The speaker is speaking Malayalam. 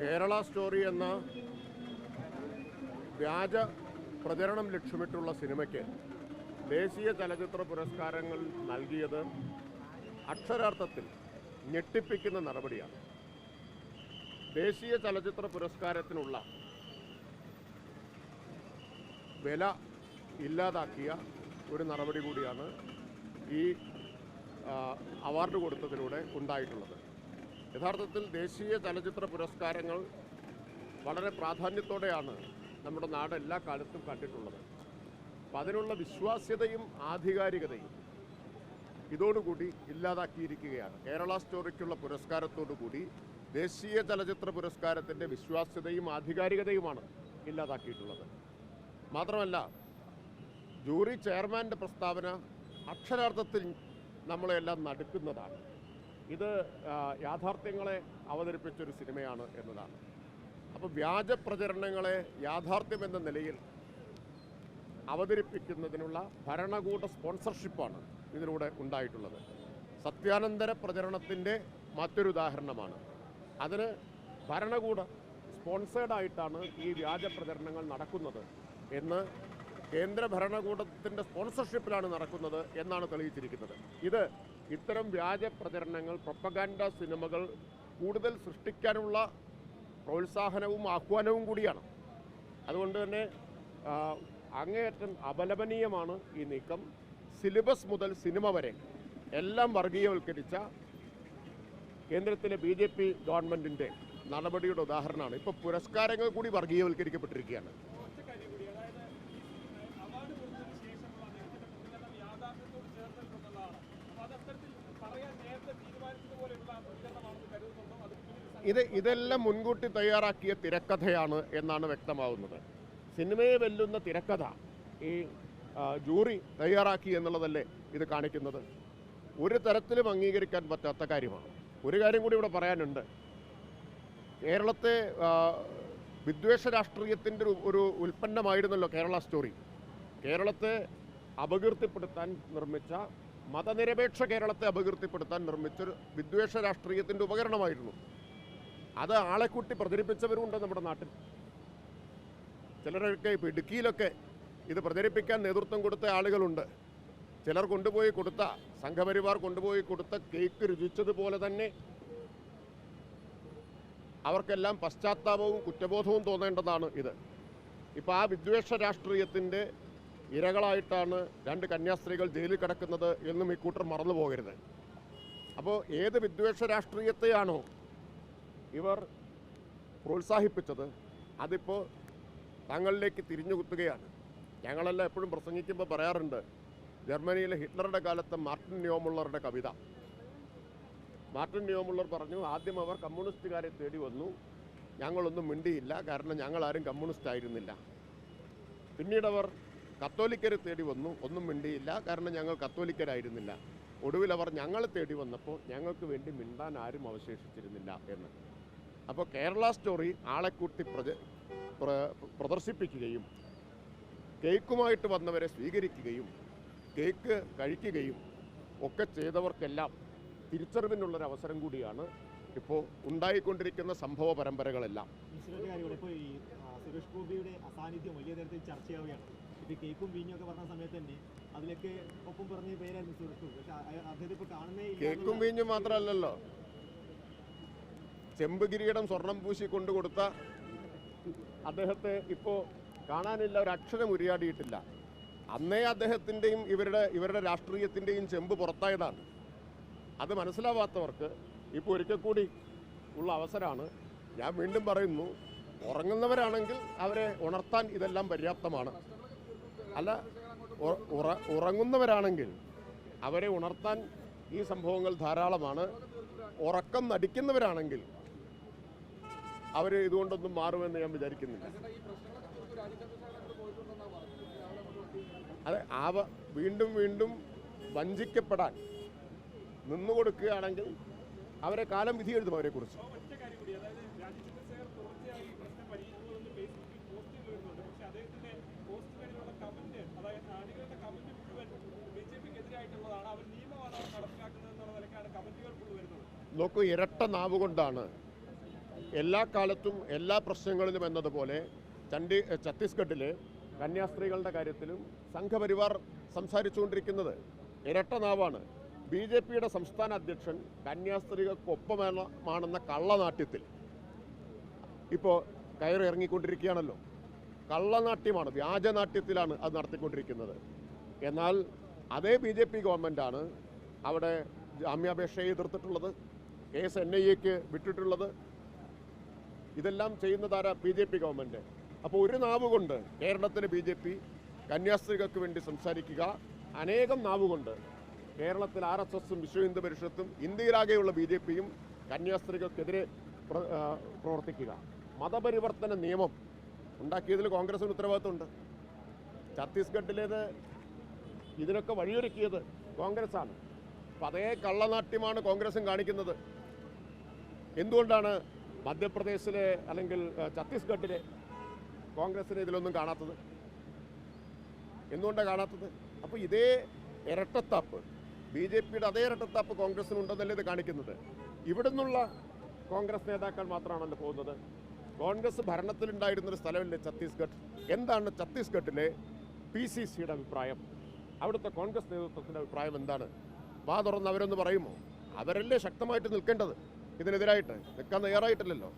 കേരള സ്റ്റോറി എന്ന വ്യാജ പ്രചരണം ലക്ഷ്യമിട്ടുള്ള സിനിമയ്ക്ക് ദേശീയ ചലച്ചിത്ര പുരസ്കാരങ്ങൾ നൽകിയത് അക്ഷരാർത്ഥത്തിൽ ഞെട്ടിപ്പിക്കുന്ന നടപടിയാണ്. ദേശീയ ചലച്ചിത്ര പുരസ്കാരത്തിനുള്ള വില ഇല്ലാതാക്കിയ ഒരു നടപടി കൂടിയാണ് ഈ അവാർഡ് കൊടുത്തതിലൂടെ ഉണ്ടായിട്ടുള്ളത്. യഥാർത്ഥത്തിൽ ദേശീയ ചലച്ചിത്ര പുരസ്കാരങ്ങൾ വളരെ പ്രാധാന്യത്തോടെയാണ് നമ്മുടെ നാട് എല്ലാ കാലത്തും കണ്ടിട്ടുള്ളത്. അപ്പം അതിനുള്ള വിശ്വാസ്യതയും ആധികാരികതയും ഇതോടുകൂടി ഇല്ലാതാക്കിയിരിക്കുകയാണ്. കേരള സ്റ്റോറിക്കുള്ള പുരസ്കാരത്തോടുകൂടി ദേശീയ ചലച്ചിത്ര പുരസ്കാരത്തിന്റെ വിശ്വാസ്യതയും ആധികാരികതയുമാണ് ഇല്ലാതാക്കിയിട്ടുള്ളത്. മാത്രമല്ല ജൂറി ചെയർമാന്റെ പ്രസ്താവന അക്ഷരാർത്ഥത്തിൽ നമ്മളെല്ലാം നടുക്കുന്നതാണ്. ഇത് യാഥാർത്ഥ്യങ്ങളെ അവതരിപ്പിച്ചൊരു സിനിമയാണ് എന്നതാണ്. അപ്പോൾ വ്യാജ പ്രചരണങ്ങളെ യാഥാർത്ഥ്യം എന്ന നിലയിൽ അവതരിപ്പിക്കുന്നതിനുള്ള ഭരണകൂട സ്പോൺസർഷിപ്പാണ് ഇതിലൂടെ ഉണ്ടായിട്ടുള്ളത്. സത്യാനന്തര പ്രചരണത്തിന്റെ മറ്റൊരു ഉദാഹരണമാണ്. അതിന് ഭരണകൂട സ്പോൺസേഡായിട്ടാണ് ഈ വ്യാജ പ്രചരണങ്ങൾ നടക്കുന്നത് എന്ന് കേന്ദ്ര ഭരണകൂടത്തിന്റെ സ്പോൺസർഷിപ്പിലാണ് നടക്കുന്നത് എന്നാണ് തെളിയിച്ചിരിക്കുന്നത്. ഇത് ഇത്തരം വ്യാജ പ്രചരണങ്ങൾ പ്രൊപ്പഗാൻഡ സിനിമകൾ കൂടുതൽ സൃഷ്ടിക്കാനുള്ള പ്രോത്സാഹനവും ആഹ്വാനവും കൂടിയാണ്. അതുകൊണ്ട് തന്നെ അങ്ങേയറ്റം അപലപനീയമാണ് ഈ നീക്കം. സിലബസ് മുതൽ സിനിമ വരെ എല്ലാം വർഗീയവൽക്കരിച്ച കേന്ദ്രത്തിലെ ബി ജെ പി ഗവൺമെന്റിന്റെ നടപടിയുടെ ഉദാഹരണമാണ്. ഇപ്പോൾ പുരസ്കാരങ്ങൾ കൂടി വർഗീയവൽക്കരിക്കപ്പെട്ടിരിക്കുകയാണ്. ഇത് ഇതെല്ലാം മുൻകൂട്ടി തയ്യാറാക്കിയ തിരക്കഥയാണ് എന്നാണ് വ്യക്തമാവുന്നത്. സിനിമയെ വെല്ലുന്ന തിരക്കഥ ഈ ജൂറി തയ്യാറാക്കി എന്നുള്ളതല്ലേ ഇത് കാണിക്കുന്നത്? ഒരു തരത്തിലും അംഗീകരിക്കാൻ പറ്റാത്ത കാര്യമാണ്. ഒരു കാര്യം കൂടി ഇവിടെ പറയാനുണ്ട്. കേരളത്തെ വിദ്വേഷ രാഷ്ട്രീയത്തിന്റെ ഒരു ഉൽപ്പന്നമായിരുന്നല്ലോ കേരള സ്റ്റോറി. കേരളത്തെ അപകീർത്തിപ്പെടുത്താൻ നിർമ്മിച്ച മതനിരപേക്ഷ കേരളത്തെ അപകീർത്തിപ്പെടുത്താൻ നിർമ്മിച്ചൊരു വിദ്വേഷ രാഷ്ട്രീയത്തിന്റെ ഉപകരണമായിരുന്നു. അത് ആളെ കൂട്ടി പ്രചരിപ്പിച്ചവരുമുണ്ട് നമ്മുടെ നാട്ടിൽ. ചിലരൊക്കെ ഇപ്പോൾ ഇടുക്കിയിലൊക്കെ ഇത് പ്രചരിപ്പിക്കാൻ നേതൃത്വം കൊടുത്ത ആളുകളുണ്ട്. ചിലർ കൊണ്ടുപോയി കൊടുത്ത സംഘപരിവാർ കൊണ്ടുപോയി കൊടുത്ത കേക്ക് രുചിച്ചതുപോലെ തന്നെ അവർക്കെല്ലാം പശ്ചാത്താപവും കുറ്റബോധവും തോന്നേണ്ടതാണ് ഇത്. ഇപ്പോൾ ആ വിദ്വേഷ രാഷ്ട്രീയത്തിന്റെ ഇരകളായിട്ടാണ് രണ്ട് കന്യാസ്ത്രീകൾ ജയിലിൽ കിടക്കുന്നത് എന്നും ഈ കൂട്ടർ മറന്നു പോകരുത് അപ്പോൾ ഏത് വിദ്വേഷ രാഷ്ട്രീയത്തെയാണോ ഇവർ പ്രോത്സാഹിപ്പിച്ചത് അതിപ്പോൾ തങ്ങളിലേക്ക് തിരിഞ്ഞു കുത്തുകയാണ്. ഞങ്ങളെല്ലാം എപ്പോഴും പ്രസംഗിക്കുമ്പോൾ പറയാറുണ്ട് ജർമ്മനിയിലെ ഹിറ്റ്ലറുടെ കാലത്തെ മാർട്ടിൻ ന്യോമുള്ളറുടെ കവിത. മാർട്ടിൻ ന്യോമുള്ളർ പറഞ്ഞു ആദ്യം അവർ കമ്മ്യൂണിസ്റ്റുകാരെ തേടി വന്നു. ഞങ്ങളൊന്നും മിണ്ടിയില്ല കാരണം ഞങ്ങളാരും കമ്മ്യൂണിസ്റ്റ് ആയിരുന്നില്ല പിന്നീട് അവർ കത്തോലിക്കരെ തേടി വന്നു. ഒന്നും മിണ്ടിയില്ല കാരണം ഞങ്ങൾ കത്തോലിക്കരായിരുന്നില്ല. ഒടുവിൽ അവർ ഞങ്ങളെ തേടി വന്നപ്പോൾ ഞങ്ങൾക്ക് വേണ്ടി മിണ്ടാൻ ആരും അവശേഷിച്ചിരുന്നില്ല എന്ന്. അപ്പോൾ കേരള സ്റ്റോറി ആളെക്കൂട്ടി പ്രജ പ്രദർശിപ്പിക്കുകയും കേക്കുമായിട്ട് വന്നവരെ സ്വീകരിക്കുകയും കേക്ക് കഴിക്കുകയും ഒക്കെ ചെയ്തവർക്കെല്ലാം തിരിച്ചറിവിനുള്ളൊരു അവസരം കൂടിയാണ് ഇപ്പോൾ ഉണ്ടായിക്കൊണ്ടിരിക്കുന്ന സംഭവ പരമ്പരകളെല്ലാം. സുരേഷ് ഗോപിയുടെ അസാന്നിധ്യം വലിയ തരത്തിൽ ചർച്ചയാവുകയാണ്. കേക്കും വീഞ്ഞൊക്കെ ഒക്കെ പറഞ്ഞ സമയത്ത് തന്നെ അതിലൊക്കെ ഒപ്പം പറഞ്ഞ പേരായിരുന്നു സുരേഷ് ഗോപി. പക്ഷെ അദ്ദേഹത്തെ ഇപ്പൊ കാണുന്നേ കേക്കും വീഞ്ഞും മാത്രമല്ലല്ലോ. ചെമ്പ് കിരീടം സ്വർണം പൂശി കൊണ്ടുകൊടുത്ത അദ്ദേഹത്തെ ഇപ്പോൾ കാണാനില്ല ഒരു അക്ഷരം ഉരിയാടിയിട്ടില്ല. അന്നേ അദ്ദേഹത്തിന്റെയും ഇവരുടെ ഇവരുടെ രാഷ്ട്രീയത്തിന്റെയും ചെമ്പ് പുറത്തായതാണ്. അത് മനസ്സിലാവാത്തവർക്ക് ഇപ്പോൾ ഒരിക്കൽ കൂടി ഉള്ള അവസരമാണ് ഞാൻ വീണ്ടും പറയുന്നു ഉറങ്ങുന്നവരാണെങ്കിൽ അവരെ ഉണർത്താൻ ഇതെല്ലാം പര്യാപ്തമാണ്. അല്ല ഉറ- ഉറ- ഉറങ്ങുന്നവരാണെങ്കിൽ അവരെ ഉണർത്താൻ ഈ സംഭവങ്ങൾ ധാരാളമാണ്. ഉറക്കം നടിക്കുന്നവരാണെങ്കിൽ അവർ ഇതുകൊണ്ടൊന്നും മാറുമെന്ന് ഞാൻ വിചാരിക്കുന്നില്ല. അതെ ആവ വീണ്ടും വീണ്ടും വഞ്ചിക്കപ്പെടാൻ നിന്നുകൊടുക്കുകയാണെങ്കിൽ അവരെ കാലം വിധി എഴുതും അവരെക്കുറിച്ച് നോക്കൂ ഇരട്ട നാവ് കൊണ്ടാണ് എല്ലാ കാലത്തും എല്ലാ പ്രശ്നങ്ങളിലും എന്നതുപോലെ ചണ്ഡി ഛത്തീസ്ഗഡിൽ കന്യാസ്ത്രീകളുടെ കാര്യത്തിലും സംഘപരിവാർ സംസാരിച്ചുകൊണ്ടിരിക്കുന്നത് ഇരട്ട നാവാണ്. ബി ജെ പിയുടെ സംസ്ഥാന അധ്യക്ഷൻ കന്യാസ്ത്രീകൾക്കൊപ്പമാണെന്ന കള്ളനാട്യത്തിൽ. ഇപ്പോൾ കയറി ഇറങ്ങിക്കൊണ്ടിരിക്കുകയാണല്ലോ. കള്ളനാട്യമാണ് വ്യാജനാട്യത്തിലാണ് അത് നടത്തിക്കൊണ്ടിരിക്കുന്നത്. എന്നാൽ അതേ ബി ജെ പി ഗവൺമെന്റാണ് അവിടെ ജാമ്യാപേക്ഷയെ എതിർത്തിട്ടുള്ളത് കേസ് എൻ ഐ എക്ക് വിട്ടിട്ടുള്ളത് ഇതെല്ലാം ചെയ്യുന്നതാരാ ബി ജെ പി ഗവൺമെന്റ് അപ്പോൾ ഒരു നാവ് കൊണ്ട് കേരളത്തിലെ ബി ജെ പി കന്യാസ്ത്രീകൾക്ക് വേണ്ടി സംസാരിക്കുക അനേകം നാവ് കൊണ്ട് കേരളത്തിൽ ആർ എസ് എസും വിശ്വ ഹിന്ദു പരിഷത്തും ഇന്ത്യയിലാകെയുള്ള ബി ജെ പിയും കന്യാസ്ത്രീകൾക്കെതിരെ പ്രവർത്തിക്കുക. മതപരിവർത്തന നിയമം ഉണ്ടാക്കിയതിൽ കോൺഗ്രസിന് ഉത്തരവാദിത്തമുണ്ട് ഛത്തീസ്ഗഡിലേത് ഇതിനൊക്കെ വഴിയൊരുക്കിയത് കോൺഗ്രസ്സാണ് അപ്പം അതേ കള്ളനാട്യമാണ് കോൺഗ്രസും കാണിക്കുന്നത്. എന്തുകൊണ്ടാണ് മധ്യപ്രദേശിലെ അല്ലെങ്കിൽ ഛത്തീസ്ഗഡിലെ കോൺഗ്രസിന് ഇതിലൊന്നും കാണാത്തത്? എന്തുകൊണ്ടാണ് കാണാത്തത്? അപ്പോൾ ഇതേ ഇരട്ടത്താപ്പ് ബി ജെ പിയുടെ അതേ ഇരട്ടത്താപ്പ് കോൺഗ്രസിനുണ്ടെന്നല്ലേ ഇത് കാണിക്കുന്നത്. ഇവിടെ നിന്നുള്ള കോൺഗ്രസ് നേതാക്കൾ മാത്രമാണല്ലോ പോകുന്നത്. കോൺഗ്രസ് ഭരണത്തിലുണ്ടായിരുന്നൊരു സ്ഥലമില്ലേ ഛത്തീസ്ഗഡ്? എന്താണ് ഛത്തീസ്ഗഡിലെ പി സി സിയുടെ അഭിപ്രായം? അവിടുത്തെ കോൺഗ്രസ് നേതൃത്വത്തിന്റെ അഭിപ്രായം എന്താണ്? വാ തുറന്ന് അവരൊന്ന് പറയുമോ? അവരല്ലേ ശക്തമായിട്ട് നിൽക്കേണ്ടത്? ഇതിനെതിരായിട്ട് നിൽക്കാൻ തയ്യാറായിട്ടില്ലല്ലോ.